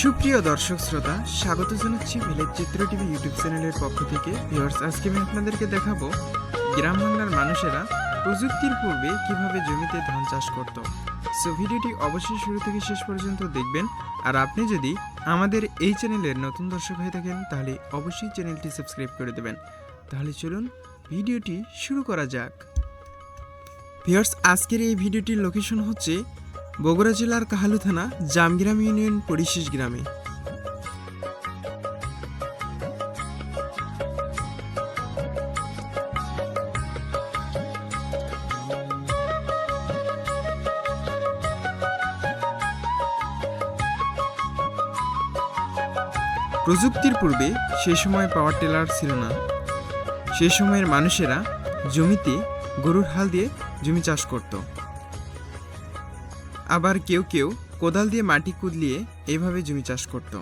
সুপ্রিয় দর্শক শ্রোতা, স্বাগত জানাচ্ছি ভিলেজ চিত্র টিভি ইউটিউব চ্যানেলের পক্ষ থেকে। ভিউয়ার্স আজকে আমি আপনাদেরকে দেখাবো গ্রাম বাংলার মানুষেরা প্রযুক্তির পূর্বে কীভাবে জমিতে ধান চাষ করত। সো ভিডিওটি অবশ্যই শুরু থেকে শেষ পর্যন্ত দেখবেন। আর আপনি যদি আমাদের এই চ্যানেলের নতুন দর্শক হয়ে থাকেন, তাহলে অবশ্যই চ্যানেলটি সাবস্ক্রাইব করে দেবেন। তাহলে চলুন ভিডিওটি শুরু করা যাক। ভিউয়ার্স আজকের এই ভিডিওটির লোকেশন হচ্ছে বগুড়া জেলার কাহালু থানা, জামগ্রাম ইউনিয়ন পরিশেষ গ্রামে। প্রযুক্তির পূর্বে সে সময় পাওয়ার টেলার ছিল না। সে সময়ের মানুষেরা জমিতে গরুর হাল দিয়ে জমি চাষ করত। আবার কেউ কেউ কোদাল দিয়ে মাটি কুদলিয়ে এভাবে জমি চাষ করত।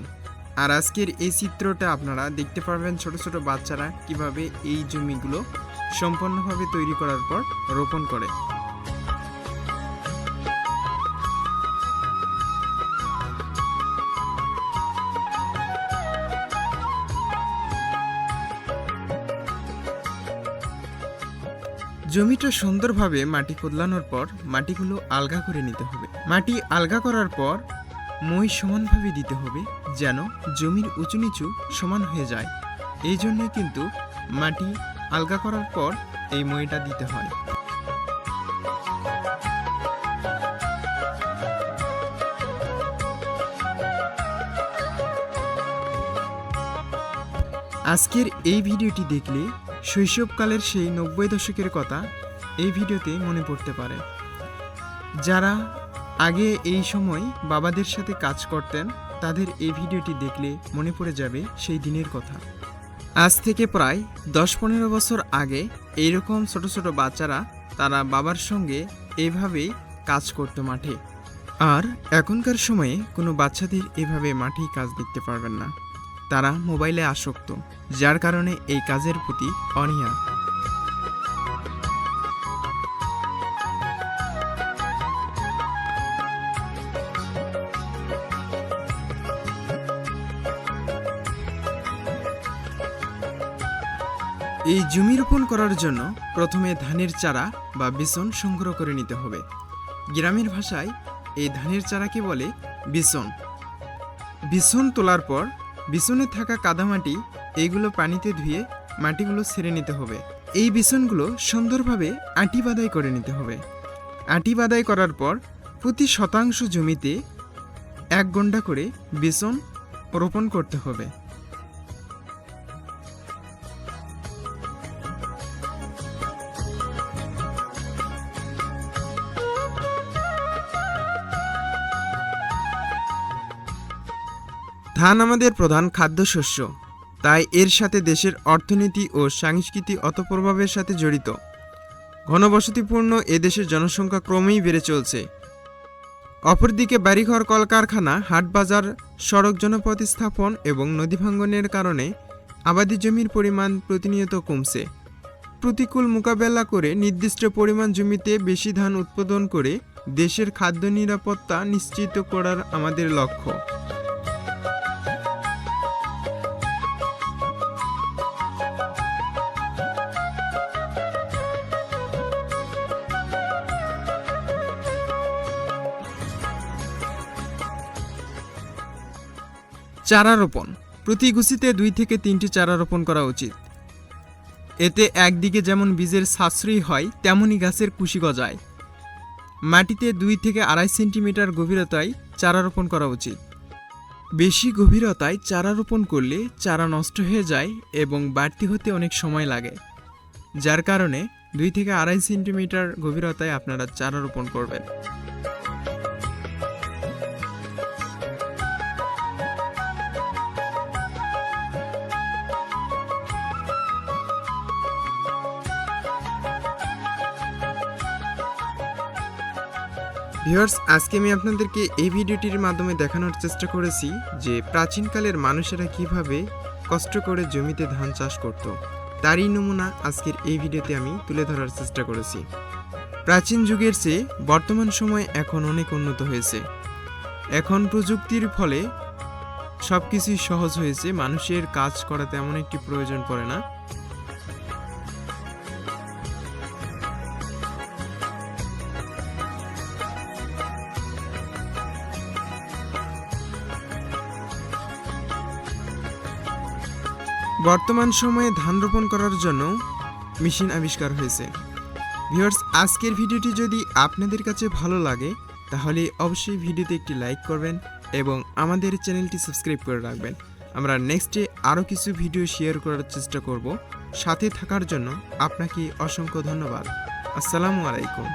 আর আজকের এই চিত্রটা আপনারা দেখতে পারবেন ছোট ছোট বাচ্চারা কীভাবে এই জমিগুলো সম্পূর্ণভাবে তৈরি করার পর রোপণ করে। জমিটা সুন্দরভাবে মাটি কোদলানোর পর মাটিগুলো আলগা করে নিতে হবে। মাটি আলগা করার পর মই সমানভাবে দিতে হবে যেন জমির উঁচু নিচু সমান হয়ে যায়। এই জন্যই কিন্তু মাটি আলগা করার পর এই মইটা দিতে হয়। আজকের এই ভিডিওটি দেখলে শৈশবকালের সেই নব্বই দশকের কথা এই ভিডিওতে মনে পড়তে পারে। যারা আগে এই সময় বাবাদের সাথে কাজ করতেন, তাদের এই ভিডিওটি দেখলে মনে পড়ে যাবে সেই দিনের কথা। আজ থেকে প্রায় দশ পনেরো বছর আগে এইরকম ছোট ছোট বাচ্চারা তারা বাবার সঙ্গে এইভাবেই কাজ করতো মাঠে। আর এখনকার সময়ে কোনো বাচ্চাদের এভাবে মাঠেই কাজ দেখতে পারবেন না। তারা মোবাইলে আসক্ত, যার কারণে এই কাজের প্রতি অনীহা। এই জমি রোপণ করার জন্য প্রথমে ধানের চারা বা বিছন সংগ্রহ করে নিতে হবে। গ্রামের ভাষায় এই ধানের চারাকে বলে বিছন বিছন তোলার পর বিছনে থাকা কাদামাটি এইগুলো পানিতে ধুয়ে মাটিগুলো ছেড়ে নিতে হবে। এই বিছনগুলো সুন্দরভাবে আটি বাদাই করে নিতে হবে। আটি বাদাই করার পর প্রতি শতাংশ জমিতে এক গন্ডা করে বিছন রোপণ করতে হবে। ধান আমাদের প্রধান খাদ্যশস্য। তাই এর সাথে দেশের অর্থনীতি ও সংস্কৃতি অতপ্রভাবের সাথে জড়িত। ঘনবসতিপূর্ণ এদেশের জনসংখ্যা ক্রমেই বেড়ে চলছে। অপরদিকে বাড়িঘর, কলকারখানা, হাটবাজার, সড়ক জনপথ স্থাপন এবং নদী ভাঙ্গনের কারণে আবাদি জমির পরিমাণ প্রতিনিয়ত কমছে। প্রতিকূল মোকাবেলা করে নির্দিষ্ট পরিমাণ জমিতে বেশি ধান উৎপাদন করে দেশের খাদ্য নিরাপত্তা নিশ্চিত করার আমাদের লক্ষ্য। চারা রোপণ প্রতি গুছিতে দুই থেকে তিনটি চারা রোপণ করা উচিত। এতে একদিকে যেমন বীজের সাশ্রয়ী হয়, তেমনই গাছের কুশি গজায়। মাটিতে দুই থেকে আড়াই সেন্টিমিটার গভীরতায় চারা রোপণ করা উচিত। বেশি গভীরতায় চারা রোপণ করলে চারা নষ্ট হয়ে যায় এবং বাড়তি হতে অনেক সময় লাগে। যার কারণে দুই থেকে আড়াই সেন্টিমিটার গভীরতায় আপনারা চারা রোপণ করবেন। ভিউয়ার্স, আজকে আমি আপনাদেরকে এই ভিডিওটির মাধ্যমে দেখানোর চেষ্টা করেছি যে প্রাচীনকালের মানুষেরা কীভাবে কষ্ট করে জমিতে ধান চাষ করত। তারই নমুনা আজকের এই ভিডিওতে আমি তুলে ধরার চেষ্টা করেছি। প্রাচীন যুগের চেয়ে বর্তমান সময় এখন অনেক উন্নত হয়েছে। এখন প্রযুক্তির ফলে সব কিছুই সহজ হয়েছে, মানুষের কাজ করা তেমন একটি প্রয়োজন পড়ে না। বর্তমান সময়ে ধান রোপণ করার জন্য মেশিন আবিষ্কার হয়েছে। ভিউয়ার্স, আজকের ভিডিওটি যদি আপনাদের কাছে ভালো লাগে, তাহলে অবশ্যই ভিডিওতে একটি লাইক করবেন এবং আমাদের চ্যানেলটি সাবস্ক্রাইব করে রাখবেন। আমরা নেক্সটে আরও কিছু ভিডিও শেয়ার করার চেষ্টা করব। সাথে থাকার জন্য আপনাকে অসংখ্য ধন্যবাদ। আসসালামু আলাইকুম।